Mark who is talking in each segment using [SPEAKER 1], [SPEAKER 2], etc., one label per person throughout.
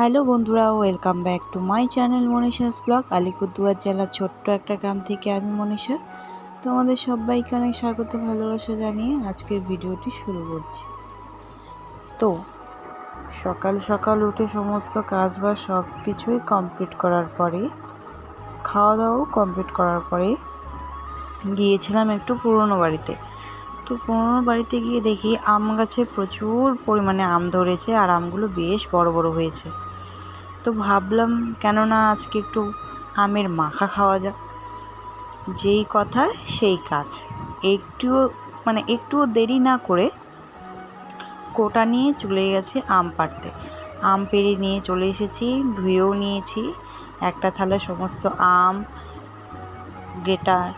[SPEAKER 1] Hello বন্ধুরা, welcome back to my channel Manisha's blog. Alipurduar জেলার ছোট্ট একটা গ্রাম থেকে আমি মনীষা। তোমাদের সবাইকে অনেক স্বাগত, ভালোবাসা জানিয়ে আজকের ভিডিওটি শুরু করছি। তো, সকাল সকাল উঠে সমস্ত কাজ বা সব কিছুই কমপ্লিট করার পরে খাওয়া দাওয়াও কমপ্লিট করার পরে গিয়েছিলাম একটু পুরনো বাড়িতে। তো পুরনো বাড়িতে গিয়ে দেখি আম গাছে প্রচুর পরিমাণে আম ধরেছে আর আমগুলো বেশ বড় বড় হয়েছে। তো ভাবলাম, কেননা আজকে একটু আমের মাখা খাওয়া যাক। যেই কথা, সেই কাজ। একটুও মানে একটুও দেরি না করে কোটা নিয়ে চলে গেছে আম পাড়তে। আম পেড়ে নিয়ে চলে এসেছি, ধুয়েও নিয়েছি, একটা থালা সমস্ত আম, গ্রেটার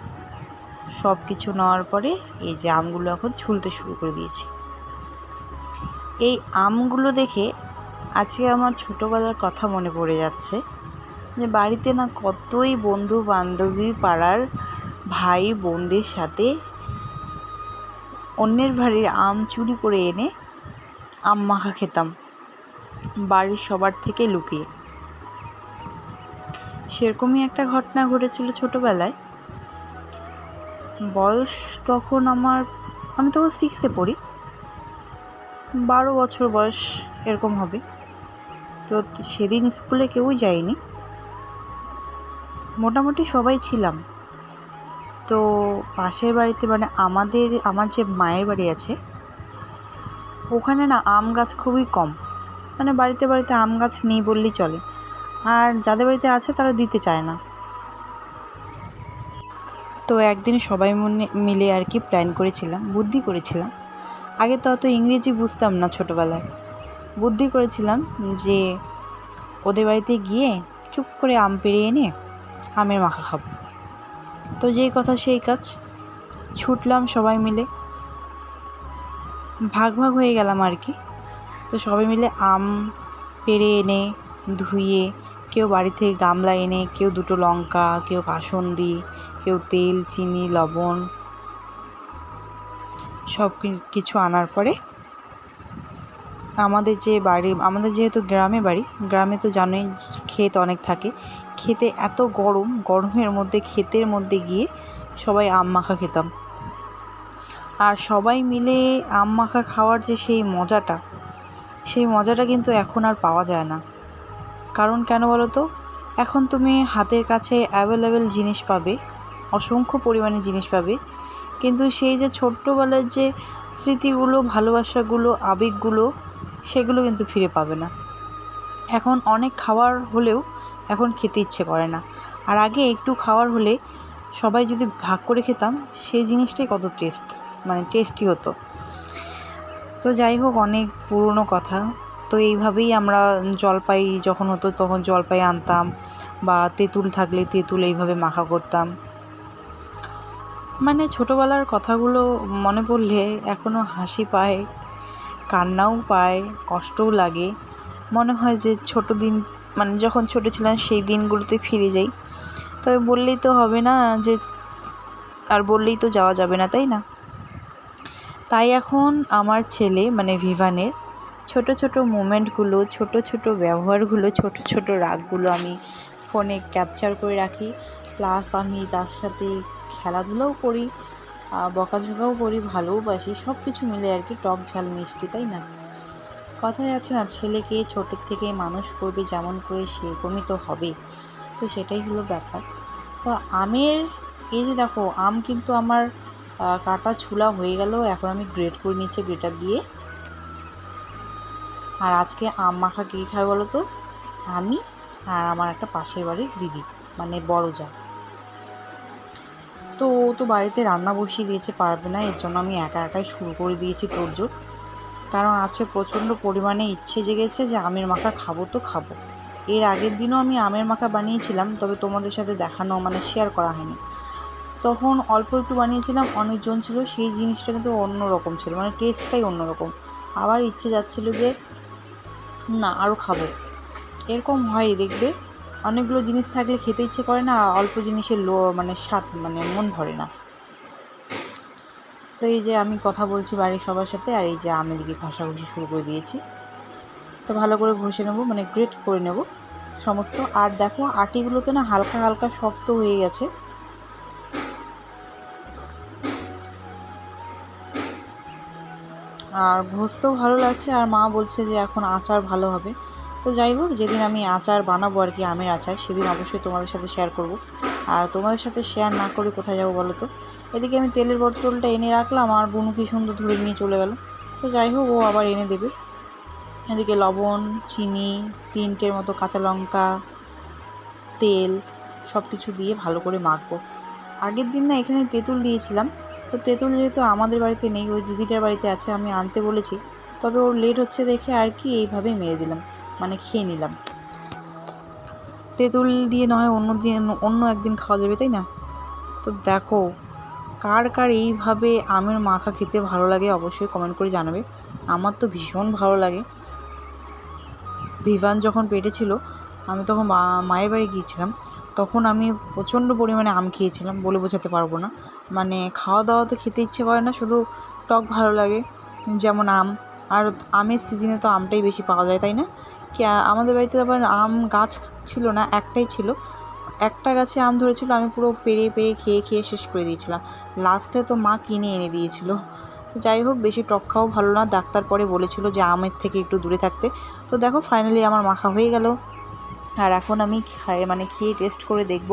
[SPEAKER 1] সব কিছু নেওয়ার পরে এই যে আমগুলো এখন ছুলতে শুরু করে দিয়েছি। এই আমগুলো দেখে আজকে আমার ছোটোবেলার কথা মনে পড়ে যাচ্ছে যে বাড়িতে না কতই বন্ধু বান্ধবী পাড়ার ভাই বোনদের সাথে অন্যের বাড়ির আম চুরি করে এনে আম মাখা খেতাম, বাড়ির সবার থেকে লুকিয়ে। সেরকমই একটা ঘটনা ঘটেছিল ছোটোবেলায়। বয়স তখন আমার, আমি তখন সিক্সে পড়ি। বারো বছর বয়স এরকম হবে। তো সেদিন স্কুলে কেউই যায়নি। মোটামুটি সবাই ছিলাম। তো পাশের বাড়িতে মানে আমাদের, আমার যে মায়ের বাড়ি আছে, ওখানে না আম গাছ খুবই কম। মানে বাড়িতে বাড়িতে আম গাছ নেই বললেই চলে। আর যাদের বাড়িতে আছে তারা দিতে চায় না। তো একদিন সবাই মনে, মিলে আর কি প্ল্যান করেছিলাম, বুদ্ধি করেছিলাম। আগে তো অত ইংরেজি বুঝতাম না ছোটোবেলায়। বুদ্ধি করেছিলাম যে ওদের বাড়িতে গিয়ে চুপ করে আম পেড়ে এনে আমের মাখা খাব। তো যেই কথা সেই কাজ, ছুটলাম সবাই মিলে। ভাগ ভাগ হয়ে গেলাম আর কি। তো সবাই মিলে আম পেড়ে এনে, ধুয়ে, কেউ বাড়ি থেকে গামলা এনে, কেউ দুটো লঙ্কা, কেউ কাসন্দি কেউ তেল, চিনি, লবণ সব কিছু আনার পরে আমাদের যে বাড়ি, আমাদের যেহেতু গ্রামে বাড়ি, গ্রামে তো জানোই ক্ষেত অনেক থাকে। খেতে এত গরম, গরমের মধ্যে, ক্ষেতের মধ্যে গিয়ে সবাই আম মাখা খেতাম। আর সবাই মিলে আম মাখা খাওয়ার যে সেই মজাটা সেই মজাটা কিন্তু এখন আর পাওয়া যায় না। কারণ কেন বলো তো এখন তুমি হাতের কাছে অ্যাভেলেবেল জিনিস পাবে, অসংখ্য পরিমাণে জিনিস পাবে কিন্তু সেই যে ছোট্টবেলার যে স্মৃতিগুলো, ভালোবাসাগুলো, আবেগগুলো, সেগুলো কিন্তু ফিরে পাবে না। এখন অনেক খাবার হলেও এখন খেতে ইচ্ছে করে না। আর আগে একটু খাওয়ার হলে সবাই যদি ভাগ করে খেতাম, সেই জিনিসটাই কত টেস্ট মানে টেস্টি হতো। তো যাই হোক, অনেক পুরনো কথা। তো এইভাবেই আমরা জলপাই যখন হতো, তখন জলপাই আনতাম বা তেঁতুল থাকলে তেঁতুল এইভাবে মাখা করতাম। মানে ছোটোবেলার কথাগুলো মনে পড়লে এখনও হাসি পায়, কান্নাও পায়, কষ্টও লাগে। মনে হয় যে ছোটো দিন মানে যখন ছোটো ছিলাম সেই দিনগুলোতে ফিরে যাই। তবে বললেই তো হবে না যে, আর বললেই তো যাওয়া যাবে না, তাই না? তাই এখন আমার ছেলে মানে ভিভানের, ছোট ছোট মোমেন্টগুলো, ছোট ছোট ব্যবহারগুলো, ছোট ছোট রাগগুলো আমি ফোনে ক্যাপচার করে রাখি। প্লাস আমি তার সাথে খেলাধুলাও করি বকাঝকাও করি ভালোবাসি সব কিছু মিলে আর কি টক ঝাল মিষ্টি, তাই না? কথায় আছে না, ছেলেকে ছোটোর থেকে মানুষ করবে যেমন করে সেরকমই তো হবে। তো সেটাই হলো ব্যাপার। তো আমের, এই যে দেখো, আম কিন্তু আমার কাটা ছুলা হয়ে গেল, এখন আমি গ্রেট করে নিচ্ছি গ্রেটার দিয়ে। আর আজকে আম মাখা কে খায় বলো তো? আমি আর আমার একটা পাশের বাড়ির দিদি মানে বড় যা। তো ও তো বাড়িতে রান্না বসিয়ে দিয়েছে, পারবে না, এর জন্য আমি একা একাই শুরু করে দিয়েছি তোড়জোড় কারণ আজকে প্রচণ্ড পরিমাণে ইচ্ছে জেগেছে যে আমের মাখা খাব তো খাব। এর আগের দিনও আমি আমের মাখা বানিয়েছিলাম, তবে তোমাদের সাথে দেখানো মানে শেয়ার করা হয়নি। তখন অল্প একটু বানিয়েছিলাম, অনেকজন ছিল, সেই জিনিসটা কিন্তু অন্য রকম ছিল মানে টেস্টটাই অন্যরকম। আবার ইচ্ছে যাচ্ছিল যে, না আরও খাব। এরকম হয় দেখবে অনেকগুলো জিনিস থাকলে খেতে ইচ্ছে করে না অল্প জিনিসের লো মানে স্বাদ মানে মন ভরে না। তো এই যে আমি কথা বলছি বাড়ির সবার সাথে, আর এই যে আমি দিকে ঘষাঘষি শুরু করে দিয়েছি। তো ভালো করে ঘষে নেব মানে গ্রেট করে নেব সমস্ত। আর দেখো, আটিগুলোতে না হালকা হালকা শক্ত হয়ে গেছে। আর ঘষতেও ভালো লাগছে, আর মা বলছে যে এখন আচার ভালো হবে। তো যাই হোক, যেদিন আমি আচার বানাবো আর কি, আমের আচার, সেদিন অবশ্যই তোমাদের সাথে শেয়ার করব। আর তোমাদের সাথে শেয়ার না করে কোথায় যাব বলো তো? এদিকে আমি তেলের বোতলটা এনে রাখলাম আর বুনু কি সুন্দর ধরে নিয়ে চলে গেল। তো যাই হোক, ও আবার এনে দেবে। এদিকে লবণ, চিনি, তিনটের মতো কাঁচা লঙ্কা, তেল সব কিছু দিয়ে ভালো করে মাখবো। আগের দিন না এখানে তেঁতুল দিয়েছিলাম। তো তেঁতুল যেহেতু আমাদের বাড়িতে নেই, ওই দিদিটার বাড়িতে আছে, আমি আনতে বলেছি। তবে ওর লেট হচ্ছে দেখে আর কি এইভাবেই মেরে দিলাম। মানে খেয়ে নিলাম। তেঁতুল দিয়ে নয়, অন্য দিন অন্য একদিন খাওয়া যাবে, তাই না? তো দেখো, কার কার এইভাবে আমের মাখা খেতে ভালো লাগে অবশ্যই কমেন্ট করে জানাবে। আমার তো ভীষণ ভালো লাগে। ভিভান যখন পেটে ছিল, আমি তখন মায়ের বাড়ি গিয়েছিলাম, তখন আমি প্রচণ্ড পরিমাণে আম খেয়েছিলাম বলে বোঝাতে পারব না। মানে খাওয়া দাওয়া তো খেতে ইচ্ছে করে না, শুধু টক ভালো লাগে, যেমন আম। আর আমের সিজনে তো আমটাই বেশি পাওয়া যায়, তাই না? আমাদের বাড়িতে আবার আম গাছ ছিল না, একটাই ছিল। একটা গাছে আম ধরেছিল, আমি পুরো পেরে পেরে খেয়ে খেয়ে শেষ করে দিয়েছিলাম। লাস্টে তো মা কিনে এনে দিয়েছিল। যাই হোক, বেশি টক খাওয়া ভালো না। ডাক্তার পরে বলেছিল যে আমের থেকে একটু দূরে থাকতে। তো দেখো ফাইনালি আমার মাখা হয়ে গেল। আর এখন আমি খাই মানে খেয়ে টেস্ট করে দেখব।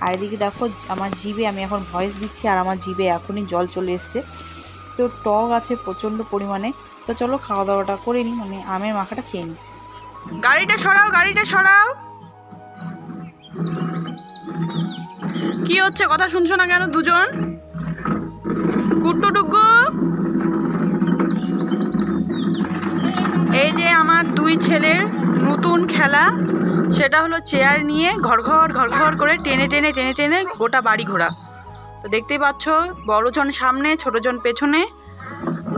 [SPEAKER 1] আর এদিকে দেখো, আমার জিভে আমি এখন ভয়েস দিচ্ছি, আর আমার জিভে এখনই জল চলে এসছে। তো টক আছে প্রচণ্ড পরিমাণে। তো চলো খাওয়া দাওয়াটা করে নিই মানে আমের মাখাটা খেয়ে নিই।
[SPEAKER 2] গাড়িটা সরাও গাড়িটা সরাও। কি হচ্ছে? কথা শুনছো না কেন দুজন? কুট্টু টুকু এই যে আমার দুই ছেলের নতুন খেলা, সেটা হলো চেয়ার নিয়ে ঘর ঘর ঘর ঘর করে টেনে টেনে টেনে টেনে গোটা বাড়ি ঘোরা। তো দেখতেই পাচ্ছ বড়জন সামনে ছোটজন পেছনে,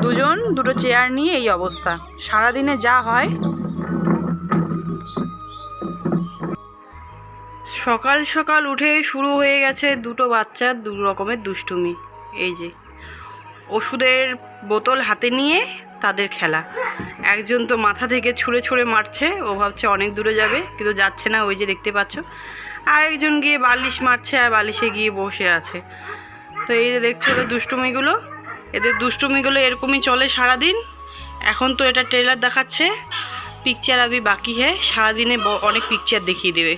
[SPEAKER 2] দুজন, দুটো চেয়ার নিয়ে এই অবস্থা। সারাদিনে যা হয় সকাল সকাল উঠে শুরু হয়ে গেছে দুটো বাচ্চার দু রকমের দুষ্টুমি। এই যে, ওষুধের বোতল হাতে নিয়ে তাদের খেলা। একজন তো মাথা থেকে ছুঁড়ে ছুঁড়ে মারছে, ও ভাবছে অনেক দূরে যাবে, কিন্তু যাচ্ছে না, ওই যে দেখতে পাচ্ছ। আর একজন গিয়ে বালিশ মারছে আর বালিশে গিয়ে বসে আছে। তো এই যে দেখছ ওদের দুষ্টুমিগুলো। এদের দুষ্টুমিগুলো এরকমই চলে সারাদিন। এখন তো এটা ট্রেলার দেখাচ্ছে। পিকচার আবি বাকি হ্যাঁ সারাদিনে অনেক পিকচার দেখিয়ে দেবে।